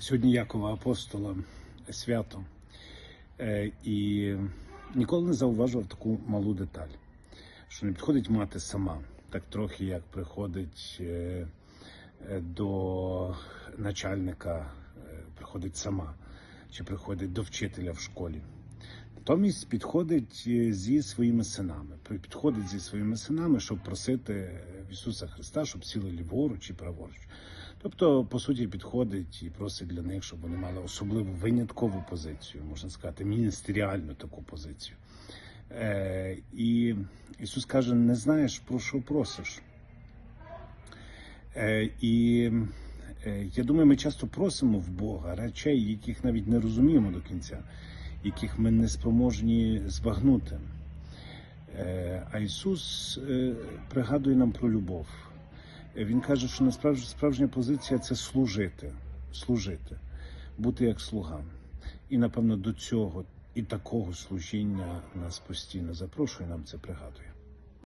Сьогодні Якова Апостола свято. Е, І ніколи не зауважував таку малу деталь, що не підходить мати сама, так трохи як приходить е, е, до начальника, е, приходить сама, чи приходить до вчителя в школі. Натомість підходить е, зі своїми синами. Підходить зі своїми синами, щоб просити Ісуса Христа, щоб сіли ліворуч і праворуч. Тобто, по суті, підходить і просить для них, щоб вони мали особливу виняткову позицію, можна сказати, міністеріальну таку позицію. Е, і Ісус каже: не знаєш, про що просиш. Е, і е, я думаю, ми часто просимо в Бога речей, яких навіть не розуміємо до кінця, яких ми не спроможні збагнути. Е, А Ісус е, пригадує нам про любов. Він каже, що насправді справжня позиція це служити, служити, бути як слуга. І напевно до цього і такого служіння нас постійно запрошує, нам це пригадує.